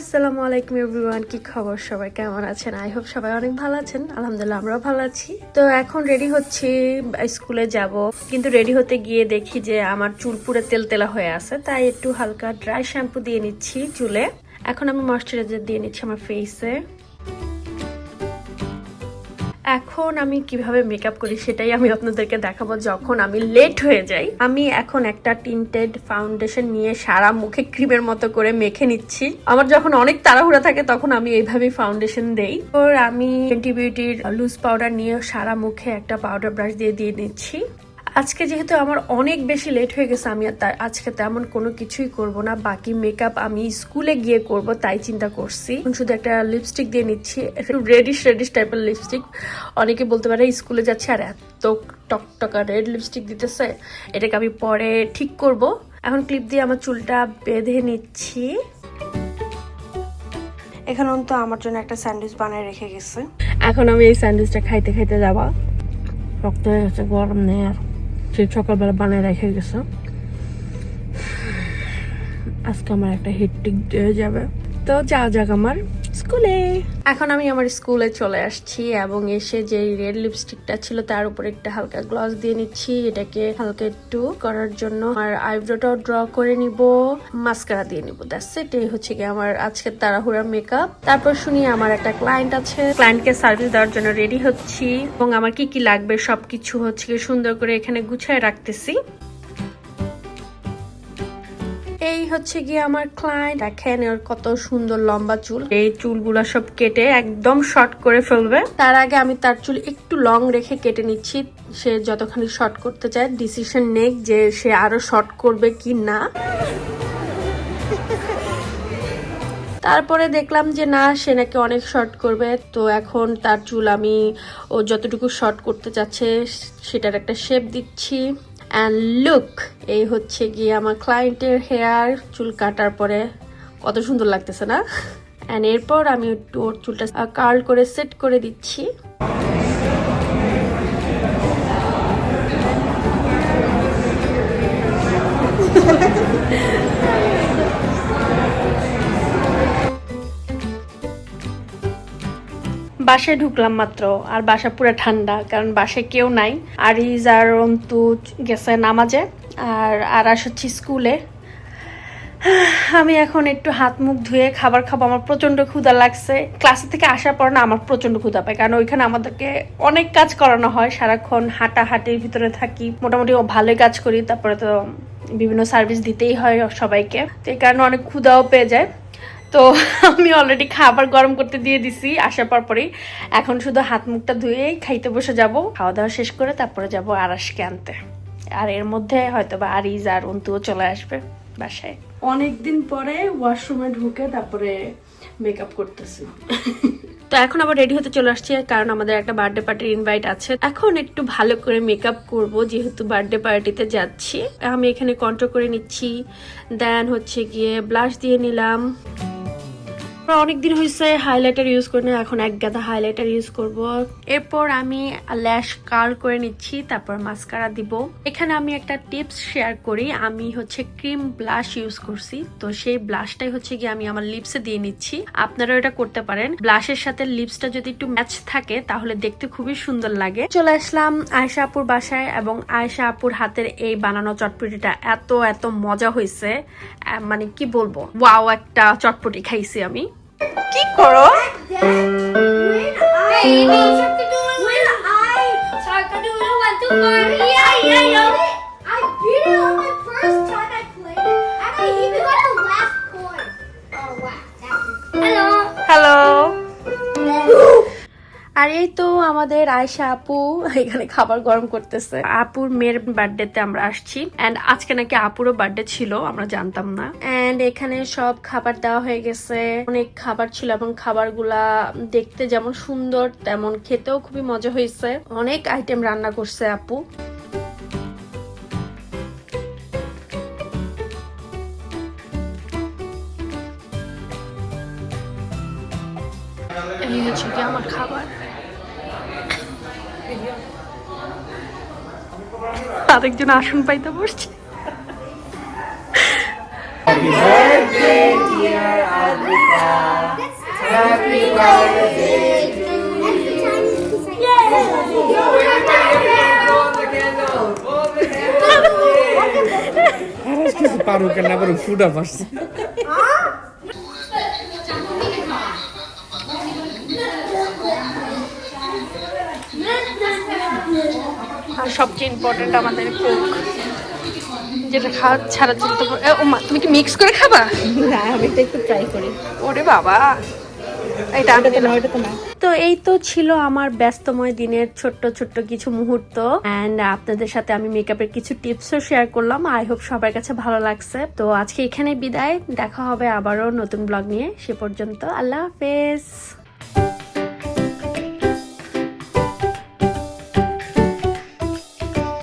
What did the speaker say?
আসসালামু আলাইকুম এভরিওয়ান, কি খবর? সবাই কেমন আছেন? আই হোপ সবাই অনেক ভালো আছেন। আলহামদুলিল্লাহ, আমরাও ভালো আছি। তো এখন রেডি হচ্ছি স্কুলে যাব। কিন্তু রেডি হতে গিয়ে দেখি যে আমার চুল পুরো তেলতেলা হয়ে আছে, তাই একটু হালকা ড্রাই শ্যাম্পু দিয়ে নিচ্ছি চুলে। এখন আমি ময়শ্চারাইজার দিয়ে নিচ্ছি আমার ফেসে এখন আমি কীভাবে মেকআপ করি সেটাই আমি আপনাদেরকে দেখাবো যখন আমি লেট হয়ে যাই। আমি এখন একটা টিন্টেড ফাউন্ডেশন নিয়ে সারা মুখে ক্রিমের মতো করে মেখে নিচ্ছি। আমার যখন অনেক তাড়াহুড়া থাকে তখন আমি এইভাবেই ফাউন্ডেশন দেই। ওর আমি টোয়েন্টি বিউটির লুজ পাউডার নিয়ে সারা মুখে একটা পাউডার ব্রাশ দিয়ে দিয়ে নিচ্ছি। আজকে যেহেতু আমার অনেক বেশি লেট হয়ে গেছে আমি আর আজকে তেমন কোনো কিছুই করব না। বাকি মেকআপ আমি স্কুলে গিয়ে করব তাই চিন্তা করছি। শুধু একটা লিপস্টিক দিয়ে নিচ্ছি রেডিশ রেডিশ টাইপের লিপস্টিক অনেকে বলতে পারে স্কুলে যাচ্ছে আর এত টকটকা রেড লিপস্টিক দিতেছে এটাকে আমি পরে ঠিক করব। এখন ক্লিপ দিয়ে আমার চুলটা বেঁধে নিচ্ছি। এখানে তো আমার জন্য একটা স্যান্ডউইচ বানিয়ে রেখে গেছে। এখন আমি এই স্যান্ডউইচটা খাইতে খাইতে যাবা। রক্ত হয়ে গেছে গরম নেই আর। সে সকালবেলা বানায় রেখে গেছে। আজকে আমার একটা হেডটিক দিয়ে যাবে। তো যা যাক আমার স্কুলে। এখন আমি আমার স্কুলে চলে আসছি এবং এসে যে রেড লিপস্টিকটা ছিল তার উপরে একটা হালকা গ্লস দিয়ে নিচ্ছি। এটাকে হালকা একটু করার জন্য আমার আইব্রোটাও ড্র করে নিব, মাস্কারা দিয়ে নিব। দ্যাটস ইট এই হচ্ছে কি আমার আজকের তাড়াহুড়া মেকআপ তারপর শুনি আমার একটা ক্লায়েন্ট আছে। ক্লায়েন্টকে সার্ভিস দেওয়ার জন্য রেডি হচ্ছি এবং আমার কি কি লাগবে সবকিছু হচ্ছে সুন্দর করে এখানে গুছায় রাখতেছি। হচ্ছে গিয়ে আমার ক্লায়েন্ট দেখেন ওর কত সুন্দর লম্বা চুল। এই চুলগুলো সব কেটে একদম শর্ট করে ফেলবে। তার আগে আমি তার চুল একটু লং রেখে কেটে নিচ্ছি। সে যতখানি শর্ট করতে চায় ডিসিশন নেক যে সে আরও শর্ট করবে কি না। তারপরে দেখলাম যে, না, সে নাকি অনেক শর্ট করবে। তো এখন তার চুল আমি ও যতটুকু শর্ট করতে চাচ্ছে, সেটার একটা শেপ দিচ্ছি। অ্যান্ড লুক এই হচ্ছে গিয়ে আমার ক্লায়েন্টের হেয়ার চুল কাটার পরে কত সুন্দর লাগতেছে না? অ্যান্ড এরপর আমি একটু ওর চুলটা কার্ল করে সেট করে দিচ্ছি। বাসায় ঢুকলাম মাত্র, আর বাসা পুরো ঠান্ডা, কারণ বাসায় কেউ নাই। আরিজ, আর অন্তু গেছে নামাজে, আর আরাস হচ্ছে স্কুলে। আমি এখন একটু হাত মুখ ধুয়ে খাবার খাব, আমার প্রচণ্ড ক্ষুধা লাগছে। ক্লাসে থেকে আসার পর না আমার প্রচণ্ড ক্ষুধা পায়, কারণ ওইখানে আমাদেরকে অনেক কাজ করানো হয়। সারাক্ষণ হাঁটাহাঁটির ভিতরে থাকি, মোটামুটি ভালোই কাজ করি, তারপরে তো বিভিন্ন সার্ভিস দিতেই হয় সবাইকে। তো এই কারণে অনেক ক্ষুধাও পেয়ে যায়। তো আমি অলরেডি খাবার গরম করতে দিয়ে দিছি আসার পর পরেই। এখন শুধু হাত মুখটা ধুয়েই খাইতে বসে যাব। খাওয়া দাওয়া শেষ করে তারপরে যাব আরাসকে আনতে। আর এর মধ্যে হয়তো বা আরিজ আর অন্তুও চলে আসবে বাসায়। অনেকদিন পরে ওয়াশরুমে ঢুকে তারপরে মেকআপ করতেছি। তো এখন আবার রেডি হতে চলে আসছি কারণ আমাদের একটা বার্থডে পার্টির ইনভাইট আছে। এখন একটু ভালো করে মেকআপ করব যেহেতু বার্থডে পার্টিতে যাচ্ছি। আমি এখানে কন্ট্রোল করে নিচ্ছি। দেন হচ্ছে গিয়ে ব্লাশ দিয়ে নিলাম। অনেকদিন হয়েছে হাইলাইটার ইউজ করি না এখন এক গাদা হাইলাইটার ইউজ করব। এরপর আমি ল্যাশ কার্ল করে নিচ্ছি, তারপর মাস্কারা দিব। এখানে আমি একটা টিপস শেয়ার করি, আমি হচ্ছে ক্রিম ব্লাশ ইউজ করছি। তো সেই ব্লাশটাই হচ্ছে গিয়ে আমি আমার লিপসে দিয়ে নিচ্ছি। আপনারা এটা করতে পারেন। ব্লাশের সাথে লিপসটা যদি একটু ম্যাচ থাকে, তাহলে দেখতে খুবই সুন্দর লাগে। চলে আসলাম আয়সা আপুর বাসায়, এবং আয়সা আপুর হাতের এই বানানো চটপটিটা এত এত মজা হয়েছে মানে কি বলব? ওয়াও একটা চটপটি খাইছি আমি। কি করো When I something to do when I sorry, I do আর এই তো আমাদের আয়সা আপু এখানে খাবার গরম করতেছে। আপুর মেয়ের বার্থডেতে আমরা আসছি। এন্ড আজকে নাকি আপুরও বার্থডে ছিল আমরা জানতাম না। এন্ড এখানে সব খাবার দেওয়া হয়ে গেছে। অনেক খাবার ছিল এবং খাবারগুলা দেখতে যেমন সুন্দর তেমন খেতেও খুবই মজা হয়েছে। অনেক আইটেম রান্না করছে আপু। এই হচ্ছে কি আমার খাবার? আরেকজন আসন পাইতে বসছে Happy birthday dear. Happy birthday to you. পারুক না পারুক ফুটা পারছে আর সবচেয়ে ইম্পর্টেন্ট আমাদের কোক যেটা খাওয়া ছাড়া চলতে পারে এ, ও মা তুমি কি মিক্স করে খাবা? না আমি তো একটু ট্রাই করি। ওরে বাবা এটা আমি দিলাম। ওটা তো না। তো এই তো ছিল আমার ব্যস্তময় দিনের ছোট্ট ছোট্ট কিছু মুহূর্ত। অ্যান্ড আপনাদের সাথে আমি মেকআপের কিছু টিপসও শেয়ার করলাম। আই হোপ সবার কাছে ভালো লাগছে। তো আজকে এখানে বিদায়। দেখা হবে আবারও নতুন ব্লগ নিয়ে। সে পর্যন্ত আল্লাহ হাফেজ।